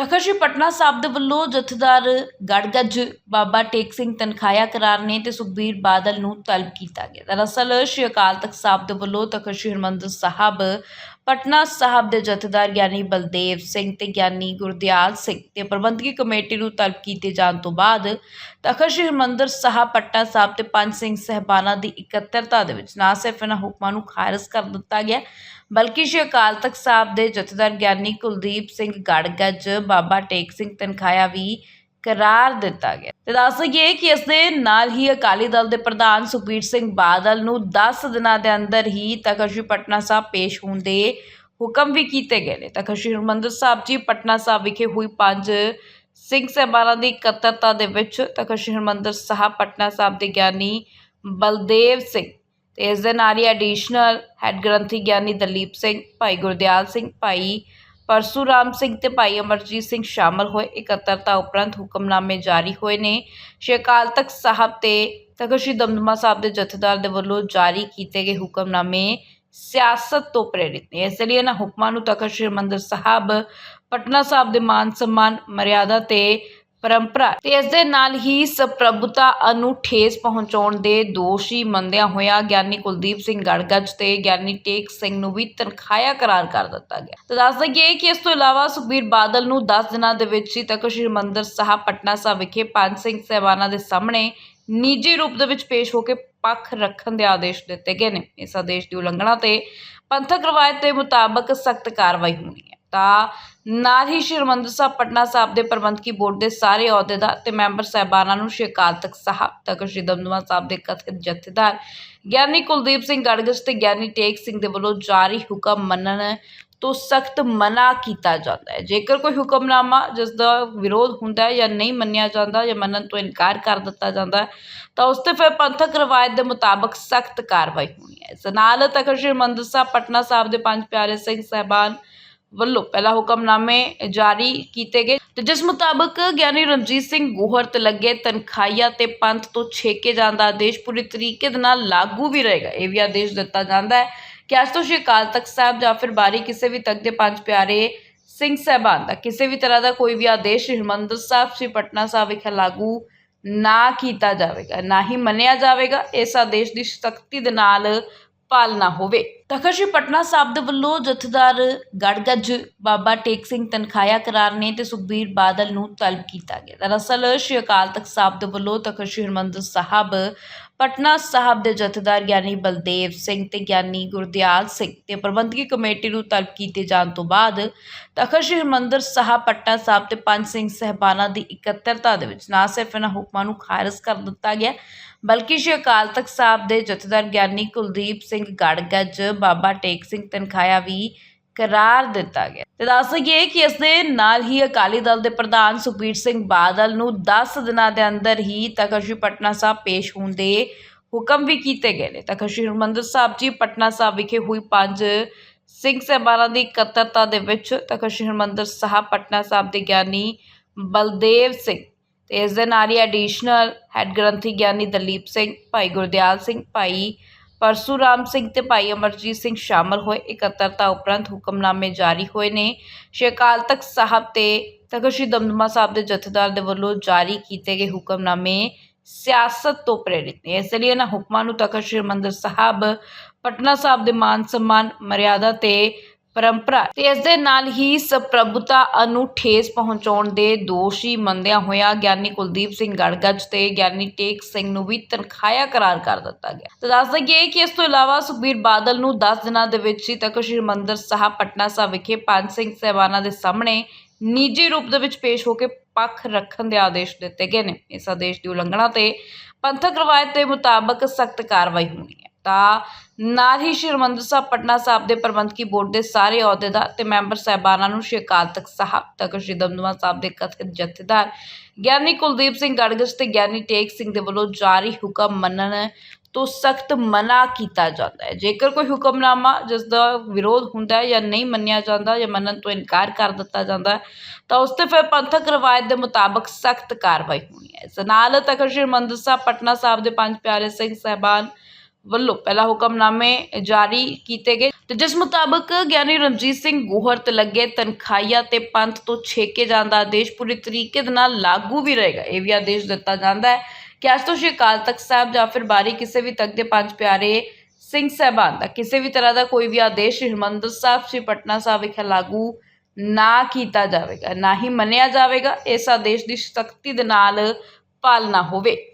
ਤਖਤ ਸ੍ਰੀ ਪਟਨਾ ਸਾਹਿਬ ਦੇ ਵੱਲੋਂ ਜਥੇਦਾਰ ਗੜਗੱਜ ਬਾਬਾ ਟੇਕ ਸਿੰਘ ਤਨਖਾਇਆ ਕਰਾਰ ਨੇ ਤੇ ਸੁਖਬੀਰ ਬਾਦਲ ਨੂੰ ਤਲਬ ਕੀਤਾ ਗਿਆ। ਦਰਅਸਲ, ਸ੍ਰੀ ਅਕਾਲ ਤਖਤ ਸਾਹਿਬ ਦੇ ਵੱਲੋਂ ਤਖਤ ਸ੍ਰੀ ਹਰਿਮੰਦਰ ਸਾਹਿਬ ਪਟਨਾ ਸਾਹਿਬ ਦੇ ਜਥੇਦਾਰ ਗਿਆਨੀ ਬਲਦੇਵ ਸਿੰਘ ਤੇ ਗਿਆਨੀ ਗੁਰਦਿਆਲ ਸਿੰਘ ਤੇ ਪ੍ਰਬੰਧਕੀ ਕਮੇਟੀ ਨੂੰ ਤਲਬ ਕੀਤੇ ਜਾਣ ਤੋਂ ਬਾਅਦ ਤਖਤ ਸ੍ਰੀ ਹਰਿਮੰਦਰ ਸਾਹਿਬ, ਪਟਨਾ ਸਾਹਿਬ ਤੇ ਪੰਜ ਸਿੰਘ ਸਹਿਬਾਨਾਂ ਦੀ ਇਕੱਤਰਤਾ ਦੇ ਵਿੱਚ ਨਾ ਸਿਰਫ ਇਹਨਾਂ ਹੁਕਮਾਂ ਨੂੰ ਖਾਰਜ ਕਰ ਦਿੱਤਾ ਗਿਆ, ਬਲਕਿ ਸ਼੍ਰੀ ਅਕਾਲ ਤਖਤ ਸਾਹਿਬ ਦੇ ਜਥੇਦਾਰ ਗਿਆਨੀ ਕੁਲਦੀਪ ਸਿੰਘ ਗੜਗੱਜ, ਬਾਬਾ ਟੇਕ ਸਿੰਘ ਤਨਖਾਇਆ ਵੀ ਕਰਾਰ ਦਿੱਤਾ ਗਿਆ। ਤੇ ਦੱਸ ਦਈਏ ਕਿ ਇਸ ਦੇ ਨਾਲ ਹੀ ਅਕਾਲੀ ਦਲ ਦੇ ਪ੍ਰਧਾਨ ਸੁਖਬੀਰ ਸਿੰਘ ਬਾਦਲ ਨੂੰ 10 ਦਿਨਾਂ ਦੇ ਅੰਦਰ ਹੀ ਤਖਤ ਸ੍ਰੀ ਪਟਨਾ ਸਾਹਿਬ ਪੇਸ਼ ਹੋਣ ਦੇ ਹੁਕਮ ਵੀ ਕੀਤੇ ਗਏ ਨੇ। ਤਖਤ ਸ੍ਰੀ ਹਰਿਮੰਦਰ ਸਾਹਿਬ ਜੀ, ਪਟਨਾ ਸਾਹਿਬ ਵਿਖੇ ਹੋਈ ਪੰਜ ਸਿੰਘ ਸਹਿਬਾਨਾਂ ਦੀ ਇਕੱਤਰਤਾ ਦੇ ਵਿੱਚ ਤਖਤ ਸ੍ਰੀ ਹਰਿਮੰਦਰ ਸਾਹਿਬ, ਪਟਨਾ ਸਾਹਿਬ ਦੇ ਗਿਆਨੀ ਬਲਦੇਵ ਸਿੰਘ ਤੇ ਇਸ ਦੇ ਨਾਲ ਹੀ ਐਡੀਸ਼ਨਲ ਹੈੱਡ ਗ੍ਰੰਥੀ ਗਿਆਨੀ ਦਲੀਪ ਸਿੰਘ, ਭਾਈ ਗੁਰਦਿਆਲ ਸਿੰਘ, ਭਾਈ ਪਰਸੂਰਾਮ ਸਿੰਘ ਤੇ ਭਾਈ ਅਮਰਜੀਤ ਸਿੰਘ ਸ਼ਾਮਲ ਹੋਏ। ਇਕੱਤਰਤਾ ਉਪਰੰਤ ਹੁਕਮਨਾਮੇ ਜਾਰੀ ਹੋਏ ਨੇ। ਸ਼੍ਰੀ ਅਕਾਲ ਤਖਤ ਸਾਹਿਬ ਤੇ ਤਖਤ ਸ੍ਰੀ ਦਮਦਮਾ ਸਾਹਿਬ ਦੇ ਜਥੇਦਾਰ ਦੇ ਵੱਲੋਂ ਜਾਰੀ ਕੀਤੇ ਗਏ ਹੁਕਮਨਾਮੇ ਸਿਆਸਤ ਤੋਂ ਪ੍ਰੇਰਿਤ ਨੇ। ਇਸ ਲਈ ਇਹਨਾਂ ਹੁਕਮਾਂ ਨੂੰ ਤਖਤ ਸ੍ਰੀ ਹਰਿਮੰਦਰ ਸਾਹਿਬ, ਪਟਨਾ ਸਾਹਿਬ ਦੇ ਮਾਨ ਸਨਮਾਨ, ਮਰਿਆਦਾ ਤੇ ਪਰੰਪਰਾ ਤੇ ਇਸ ਦੇ ਨਾਲ ਹੀ ਸਪ੍ਰਭੁਤਾ ਨੂੰ ਠੇਸ ਪਹੁੰਚਾਉਣ ਦੇ ਦੋਸ਼ੀ ਮੰਨਦਿਆਂ ਹੋਇਆ ਗਿਆਨੀ ਕੁਲਦੀਪ ਸਿੰਘ ਗੜਗੱਜ ਤੇ ਗਿਆਨੀ ਟੇਕ ਸਿੰਘ ਨੂੰ ਵੀ ਤਨਖਾਹਿਆ ਕਰਾਰ ਕਰ ਦਿੱਤਾ ਗਿਆ। ਤੇ ਦੱਸ ਦਈਏ ਕਿ ਇਸ ਤੋਂ ਇਲਾਵਾ ਸੁਖਬੀਰ ਬਾਦਲ ਨੂੰ 10 ਦਿਨਾਂ ਦੇ ਵਿੱਚ ਹੀ ਤੱਕ ਸ੍ਰੀ ਹਰਿਮੰਦਰ ਸਾਹਿਬ ਪਟਨਾ ਸਾਹਿਬ ਵਿਖੇ ਪੰਜ ਸਿੰਘ ਸਹਿਬਾਨਾਂ ਦੇ ਸਾਹਮਣੇ ਨਿੱਜੀ ਰੂਪ ਦੇ ਵਿੱਚ ਪੇਸ਼ ਹੋ ਕੇ ਪੱਖ ਰੱਖਣ ਦੇ ਆਦੇਸ਼ ਦਿੱਤੇ ਗਏ ਨੇ। ਇਸ ਆਦੇਸ਼ ਦੀ ਉਲੰਘਣਾ ਤੇ ਪੰਥਕ ਰਵਾਇਤ ਦੇ ਮੁਤਾਬਕ ਸਖਤ ਕਾਰਵਾਈ ਹੋਣੀ ਹੈ। ਤਾਂ ਨਾਲ ਹੀ ਸ਼੍ਰੀ ਹਰਿਮੰਦਰ ਸਾਹਿਬ, ਪਟਨਾ ਸਾਹਿਬ ਦੇ ਪ੍ਰਬੰਧਕੀ ਬੋਰਡ ਦੇ ਸਾਰੇ ਅਹੁਦੇਦਾਰ ਤੇ ਮੈਂਬਰ ਸਾਹਿਬਾਨਾਂ ਨੂੰ ਸ਼੍ਰੀ ਅਕਾਲ ਤਖਤ ਸਾਹਿਬ ਤਖਤ ਸ਼੍ਰੀ ਦਮਦਮਾ ਸਾਹਿਬ ਦੇ ਕਥਿਤ ਜਥੇਦਾਰ ਗਿਆਨੀ ਕੁਲਦੀਪ ਸਿੰਘ ਗੜਗਸ ਤੇ ਗਿਆਨੀ ਟੇਕ ਸਿੰਘ ਦੇ ਵੱਲੋਂ ਜਾਰੀ ਹੁਕਮ ਮੰਨਣ ਤੋਂ ਸਖਤ ਮਨਾ ਕੀਤਾ ਜਾਂਦਾ ਹੈ। ਜੇਕਰ ਕੋਈ ਹੁਕਮਨਾਮਾ ਜਿਸ ਦਾ ਵਿਰੋਧ ਹੁੰਦਾ ਹੈ ਜਾਂ ਨਹੀਂ ਮੰਨਿਆ ਜਾਂਦਾ ਜਾਂ ਮੰਨਣ ਤੋਂ ਇਨਕਾਰ ਕਰ ਦਿੱਤਾ ਜਾਂਦਾ, ਤਾਂ ਉਸ ਤੇ ਫਿਰ ਪੰਥਕ ਰਵਾਇਤ ਦੇ ਮੁਤਾਬਕ ਸਖਤ ਕਾਰਵਾਈ ਹੋਣੀ ਹੈ। ਇਸ ਨਾਲ ਤਖਤ ਸ਼੍ਰੀ ਹਰਿਮੰਦਰ ਸਾਹਿਬ, ਪਟਨਾ ਸਾਹਿਬ ਦੇ ਪੰਜ ਪਿਆਰੇ ਸਿੰਘ ਸਹਿਬਾਨ ਵੱਲੋਂ ਪਹਿਲਾ ਹੁਕਮਨਾਮੇ ਜਾਰੀ ਕੀਤੇ ਗਏ ਤੇ ਜਿਸ ਮੁਤਾਬਕ ਗਿਆਨੀ ਰਣਜੀਤ ਸਿੰਘ ਗੋਹਰ ਤੇ ਲੱਗੇ ਤਨਖਾਹੀਆ ਤੇ ਪੰਥ ਤੋਂ ਛੇਕੇ ਜਾਣ ਦਾ ਆਦੇਸ਼ ਪੂਰੀ ਤਰੀਕੇ ਦੇ ਨਾਲ ਲਾਗੂ ਵੀ ਰਹੇਗਾ। ਇਹ ਵੀ ਆਦੇਸ਼ ਦਿੱਤਾ ਜਾਂਦਾ ਹੈ ਕਿ ਅੱਜ ਤੋਂ ਸ਼੍ਰੀ ਅਕਾਲ ਤਖਤ ਸਾਹਿਬ ਜਾਂ ਫਿਰ ਬਾਰੀ ਕਿਸੇ ਵੀ ਤਖਤ ਦੇ ਪੰਜ ਪਿਆਰੇ ਸਿੰਘ ਸਹਿਬਾਨ ਦਾ ਕਿਸੇ ਵੀ ਤਰ੍ਹਾਂ ਦਾ ਕੋਈ ਵੀ ਆਦੇਸ਼ ਸ਼੍ਰੀ ਹਰਿਮੰਦਰ ਸਾਹਿਬ, ਸ੍ਰੀ ਪਟਨਾ ਸਾਹਿਬ ਵਿਖੇ ਲਾਗੂ ਨਾ ਕੀਤਾ ਜਾਵੇਗਾ, ਨਾ ਹੀ ਮੰਨਿਆ ਜਾਵੇਗਾ। ਇਸ ਆਦੇਸ਼ ਦੀ ਸਖਤੀ ਦੇ ਨਾਲ ਪਾਲਣਾ ਹੋਵੇ। ਤਖਤ ਸ੍ਰੀ ਪਟਨਾ ਸਾਹਿਬ ਦੇ ਵੱਲੋਂ ਜਥੇਦਾਰ ਗੜਗੱਜ ਬਾਬਾ ਟੇਕ ਸਿੰਘ ਤਨਖਾਇਆ ਕਰਾਰ ਨੇ ਤੇ ਸੁਖਬੀਰ ਬਾਦਲ ਨੂੰ ਤਲਬ ਕੀਤਾ ਗਿਆ। ਦਰਅਸਲ ਸ਼੍ਰੀ ਅਕਾਲ ਤਖਤ ਸਾਹਿਬ ਦੇ ਵੱਲੋਂ ਤਖਤ ਸ੍ਰੀ ਹਰਿਮੰਦਰ ਸਾਹਿਬ, ਪਟਨਾ ਸਾਹਿਬ ਦੇ ਜਥੇਦਾਰ ਗਿਆਨੀ ਬਲਦੇਵ ਸਿੰਘ ਤੇ ਗਿਆਨੀ ਗੁਰਦਿਆਲ ਸਿੰਘ ਤੇ ਪ੍ਰਬੰਧਕੀ ਕਮੇਟੀ ਨੂੰ ਤਲਬ ਕੀਤੇ ਜਾਣ ਤੋਂ ਬਾਅਦ ਤਖਤ ਸ੍ਰੀ ਹਰਿਮੰਦਰ ਸਾਹਿਬ, ਪਟਨਾ ਸਾਹਿਬ ਤੇ ਪੰਜ ਸਿੰਘ ਸਹਿਬਾਨਾਂ ਦੀ ਇਕੱਤਰਤਾ ਦੇ ਵਿੱਚ ਨਾ ਸਿਰਫ ਇਹਨਾਂ ਹੁਕਮਾਂ ਨੂੰ ਖਾਰਜ ਕਰ ਦਿੱਤਾ ਗਿਆ, ਬਲਕਿ ਸ਼੍ਰੀ ਅਕਾਲ ਤਖਤ ਸਾਹਿਬ ਦੇ ਜਥੇਦਾਰ ਗਿਆਨੀ ਕੁਲਦੀਪ ਸਿੰਘ ਗੜਗੱਜ ਬਾਬਾ ਟੇਕ ਸਿੰਘ ਤਨਖਾਇਆ ਵੀ ਕਰਾਰ ਦਿੱਤਾ ਗਿਆ। ਤੇ ਦੱਸ ਦਈਏ ਕਿ ਇਸ ਦੇ ਨਾਲ ਹੀ ਅਕਾਲੀ ਦਲ ਦੇ ਪ੍ਰਧਾਨ ਸੁਖਬੀਰ ਸਿੰਘ ਬਾਦਲ ਨੂੰ 10 ਦਿਨਾਂ ਦੇ ਅੰਦਰ ਹੀ ਤਖਤ ਪਟਨਾ ਸਾਹਿਬ ਪੇਸ਼ ਹੋਣ ਦੇ ਹੁਕਮ ਵੀ ਕੀਤੇ ਗਏ ਨੇ। ਤਖਤ ਸ੍ਰੀ ਸਾਹਿਬ ਜੀ, ਪਟਨਾ ਸਾਹਿਬ ਵਿਖੇ ਹੋਈ ਪੰਜ ਸਿੰਘ ਸਹਿਬਾਨਾਂ ਦੀ ਇਕੱਤਰਤਾ ਦੇ ਵਿੱਚ ਤਖਤ ਸ੍ਰੀ ਹਰਿਮੰਦਰ ਸਾਹਿਬ, ਪਟਨਾ ਸਾਹਿਬ ਦੇ ਗਿਆਨੀ ਬਲਦੇਵ ਸਿੰਘ ਤੇ ਇਸ ਦੇ ਨਾਲ ਹੀ ਐਡੀਸ਼ਨਲ ਹੈੱਡ ਗ੍ਰੰਥੀ ਗਿਆਨੀ ਦਲੀਪ ਸਿੰਘ, ਭਾਈ ਗੁਰਦਿਆਲ ਸਿੰਘ, ਭਾਈ ਪਰਸੂਰਾਮ ਸਿੰਘ ਤੇ ਭਾਈ ਅਮਰਜੀਤ ਸਿੰਘ ਸ਼ਾਮਲ ਹੋਏ। ਇਕੱਤਰਤਾ ਉਪਰੰਤ ਹੁਕਮਨਾਮੇ ਜਾਰੀ ਹੋਏ ਨੇ। ਸ਼੍ਰੀ ਅਕਾਲ ਤਖਤ ਸਾਹਿਬ ਤੇ ਤਖਤ ਸ਼੍ਰੀ ਦਮਦਮਾ ਸਾਹਿਬ ਦੇ ਜਥੇਦਾਰ ਦੇ ਵੱਲੋਂ ਜਾਰੀ ਕੀਤੇ ਗਏ ਹੁਕਮਨਾਮੇ ਸਿਆਸਤ ਤੋਂ ਪ੍ਰੇਰਿਤ ਨੇ। ਇਸ ਲਈ ਇਹਨਾਂ ਹੁਕਮਾਂ ਨੂੰ ਤਖਤ ਸ਼੍ਰੀ ਹਰਿਮੰਦਰ ਸਾਹਿਬ, ਪਟਨਾ ਸਾਹਿਬ ਦੇ ਮਾਨ ਸਨਮਾਨ, ਮਰਿਆਦਾ ਤੇ ਪਰੰਪਰਾ ਤੇ ਇਸ ਦੇ ਨਾਲ ਹੀ ਸਪ੍ਰਭੁਤਾ ਨੂੰ ਠੇਸ ਪਹੁੰਚਾਉਣ ਦੇ ਦੋਸ਼ੀ ਮੰਨਦਿਆਂ ਹੋਇਆ ਗਿਆਨੀ ਕੁਲਦੀਪ ਸਿੰਘ ਗੜਗੱਜ ਤੇ ਗਿਆਨੀ ਟੇਕ ਸਿੰਘ ਨੂੰ ਵੀ ਤਨਖਾਹਿਆ ਕਰਾਰ ਕਰ ਦਿੱਤਾ ਗਿਆ। ਤੇ ਦੱਸ ਦਈਏ ਕਿ ਇਸ ਤੋਂ ਇਲਾਵਾ ਸੁਖਬੀਰ ਬਾਦਲ ਨੂੰ 10 ਦਿਨਾਂ ਦੇ ਵਿੱਚ ਹੀ ਤੱਕ ਸ੍ਰੀ ਹਰਿਮੰਦਰ ਸਾਹਿਬ ਪਟਨਾ ਸਾਹਿਬ ਵਿਖੇ ਪੰਜ ਸਿੰਘ ਸਹਿਬਾਨਾਂ ਦੇ ਸਾਹਮਣੇ ਨਿੱਜੀ ਰੂਪ ਦੇ ਵਿੱਚ ਪੇਸ਼ ਹੋ ਕੇ ਪੱਖ ਰੱਖਣ ਦੇ ਆਦੇਸ਼ ਦਿੱਤੇ ਗਏ ਨੇ। ਇਸ ਆਦੇਸ਼ ਦੀ ਉਲੰਘਣਾ ਤੇ ਪੰਥਕ ਰਵਾਇਤ ਦੇ ਮੁਤਾਬਕ ਸਖਤ ਕਾਰਵਾਈ ਹੋਣੀ ਹੈ। ਤਾਂ ਨਾਲ ਹੀ ਸ਼੍ਰੀ ਹਰਿਮੰਦਰ ਸਾਹਿਬ, ਪਟਨਾ ਸਾਹਿਬ ਦੇ ਪ੍ਰਬੰਧਕੀ ਬੋਰਡ ਦੇ ਸਾਰੇ ਅਹੁਦੇਦਾਰ ਤੇ ਮੈਂਬਰ ਸਾਹਿਬਾਨਾਂ ਨੂੰ ਸ਼੍ਰੀ ਅਕਾਲ ਤਖਤ ਸਾਹਿਬ ਤਖਤ ਸ਼੍ਰੀ ਦਮਦਮਾ ਸਾਹਿਬ ਦੇ ਕਥਿਤ ਜਥੇਦਾਰ ਗਿਆਨੀ ਕੁਲਦੀਪ ਸਿੰਘ ਗੜਗਸ ਤੇ ਗਿਆਨੀ ਟੇਕ ਸਿੰਘ ਦੇ ਵੱਲੋਂ ਜਾਰੀ ਹੁਕਮ ਮੰਨਣ ਤੋਂ ਸਖਤ ਮਨਾ ਕੀਤਾ ਜਾਂਦਾ ਹੈ। ਜੇਕਰ ਕੋਈ ਹੁਕਮਨਾਮਾ ਜਿਸ ਦਾ ਵਿਰੋਧ ਹੁੰਦਾ ਹੈ ਜਾਂ ਨਹੀਂ ਮੰਨਿਆ ਜਾਂਦਾ ਜਾਂ ਮੰਨਣ ਤੋਂ ਇਨਕਾਰ ਕਰ ਦਿੱਤਾ ਜਾਂਦਾ ਹੈ ਤਾਂ ਉਸ ਤੇ ਫਿਰ ਪੰਥਕ ਰਵਾਇਤ ਦੇ ਮੁਤਾਬਕ ਸਖਤ ਕਾਰਵਾਈ ਹੋਣੀ ਹੈ। ਇਸ ਨਾਲ ਤਖਤ ਸ਼੍ਰੀ ਹਰਿਮੰਦਰ ਸਾਹਿਬ, ਪਟਨਾ ਸਾਹਿਬ ਦੇ ਪੰਜ ਪਿਆਰੇ ਸਿੰਘ ਸਹਿਬਾਨ ਵੱਲੋਂ ਪਹਿਲਾ ਹੁਕਮਨਾਮੇ ਜਾਰੀ ਕੀਤੇ ਗਏ ਤੇ ਜਿਸ ਮੁਤਾਬਕ ਗਿਆਨੀ ਰਣਜੀਤ ਸਿੰਘ ਗੋਹਰ ਤੇ ਲੱਗੇ ਤਨਖਾਹੀਆ ਤੇ ਪੰਥ ਤੋਂ ਛੇਕੇ ਜਾਣ ਦਾ ਆਦੇਸ਼ ਪੂਰੀ ਤਰੀਕੇ ਦੇ ਨਾਲ ਲਾਗੂ ਵੀ ਰਹੇਗਾ। ਇਹ ਵੀ ਆਦੇਸ਼ ਦਿੱਤਾ ਜਾਂਦਾ ਹੈ ਕਿ ਅੱਜ ਤੋਂ ਸ਼੍ਰੀ ਅਕਾਲ ਤਖਤ ਸਾਹਿਬ ਜਾਂ ਫਿਰ ਬਾਰੀ ਕਿਸੇ ਵੀ ਤਖਤ ਦੇ ਪੰਜ ਪਿਆਰੇ ਸਿੰਘ ਸਾਹਿਬਾਨ ਦਾ ਕਿਸੇ ਵੀ ਤਰ੍ਹਾਂ ਦਾ ਕੋਈ ਵੀ ਆਦੇਸ਼ ਸ਼੍ਰੀ ਹਰਿਮੰਦਰ ਸਾਹਿਬ, ਸ੍ਰੀ ਪਟਨਾ ਸਾਹਿਬ ਵਿਖੇ ਲਾਗੂ ਨਾ ਕੀਤਾ ਜਾਵੇਗਾ, ਨਾ ਹੀ ਮੰਨਿਆ ਜਾਵੇਗਾ। ਇਸ ਆਦੇਸ਼ ਦੀ ਸਖਤੀ ਦੇ ਨਾਲ ਪਾਲਣਾ ਹੋਵੇ।